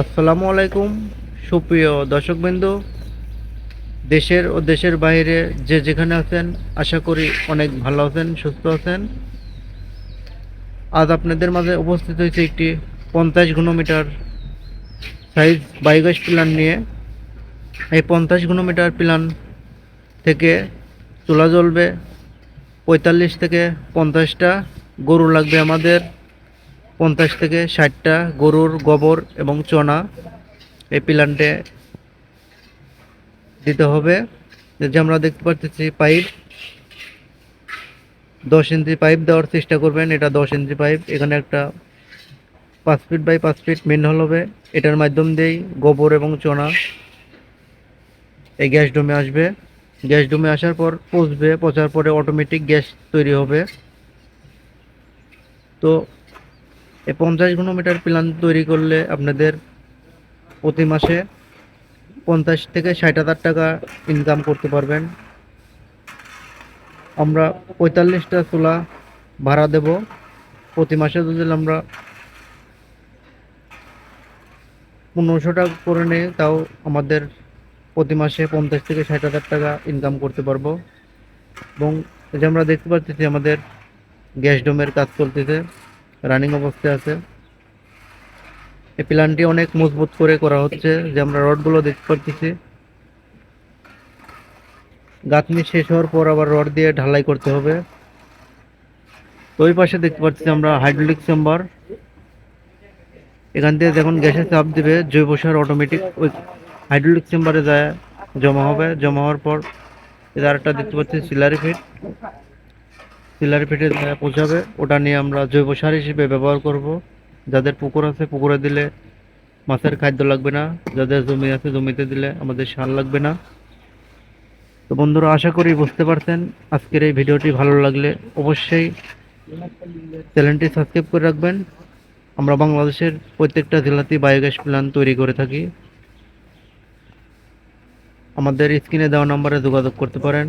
আসসালামু আলাইকুম, সুপ্রিয় দর্শকবৃন্দ। দেশের ও দেশের বাইরে যে যেখানে আছেন, আশা করি অনেক ভালো আছেন, সুস্থ আছেন। আজ আপনাদের মাঝে উপস্থিত হয়েছে একটি পঞ্চাশ ঘনমিটার সাইজ বায়োগ্যাস প্ল্যান নিয়ে। এই পঞ্চাশ ঘনমিটার প্ল্যান থেকে চুলা জ্বলবে, পঁয়তাল্লিশ থেকে পঞ্চাশটা গরু লাগবে আমাদের। পঞ্চাশ থেকে ষাটটা গরুর গোবর এবং চনা এই প্ল্যান্টে দিতে হবে। যে আমরা দেখতে পাচ্ছি পাইপ, দশ ইঞ্চি পাইপ দেওয়ার চেষ্টা করবেন। এটা দশ ইঞ্চি পাইপ, এখানে একটা পাঁচ ফিট বাই পাঁচ ফিট মেন হল হবে। এটার মাধ্যম দিয়েই গোবর এবং চনা এই গ্যাস ডোমে আসবে। গ্যাস ডোমে আসার পর পচবে, পচার পরে অটোমেটিক গ্যাস তৈরি হবে। তো এই পঞ্চাশ ঘনমিটার প্ল্যান তৈরি করলে আপনাদের প্রতি মাসে পঞ্চাশ থেকে ষাট হাজার টাকা ইনকাম করতে পারবেন। আমরা পঁয়তাল্লিশটা চুলা ভাড়া দেব। প্রতি মাসে যদি আমরা পনেরোশো টাকা করে নিই, তাও আমাদের প্রতি মাসে পঞ্চাশ থেকে ষাট হাজার টাকা ইনকাম করতে পারব। এবং যে আমরা দেখতে পাচ্ছি আমাদের গ্যাস ডোমের কাজ চলতেছে। রানিং অবস্থায় আছে। এই প্ল্যানটি অনেক মজবুত করে করা হচ্ছে যে আমরা রডগুলো দেখতে পাচ্ছি গাঁথনি শেষ হওয়ার পর আবার রড দিয়ে ঢালাই করতে হবে। তো ওই পাশে দেখতে পাচ্ছি আমরা হাইড্রোলিক চেম্বার এখান থেকে যখন গ্যাসে চাপ দিবে, জৈব সার অটোমেটিক ওই হাইড্রোলিক চেম্বারে যায়, জমা হবে। জমা হওয়ার পর এর আরেকটা দেখতে পাচ্ছি সিলারি ফিট সিলারি ফিটে পৌঁছাবে ওটা নিয়ে আমরা জৈব সার হিসেবে ব্যবহার করব। যাদের পুকুর আছে, পুকুরে দিলে মাছের খাদ্য লাগবে না। যাদের জমি আছে, জমিতে দিলে আমাদের সার লাগবে না। তো বন্ধুরা, আশা করি বুঝতে পারছেন। আজকের এই ভিডিওটি ভালো লাগলে অবশ্যই চ্যানেলটি সাবস্ক্রাইব করে রাখবেন। আমরা বাংলাদেশের প্রত্যেকটা জেলাতেই বায়োগ্যাস প্ল্যান তৈরি করে থাকি। আমাদের স্ক্রিনে দেওয়া নম্বরে যোগাযোগ করতে পারেন।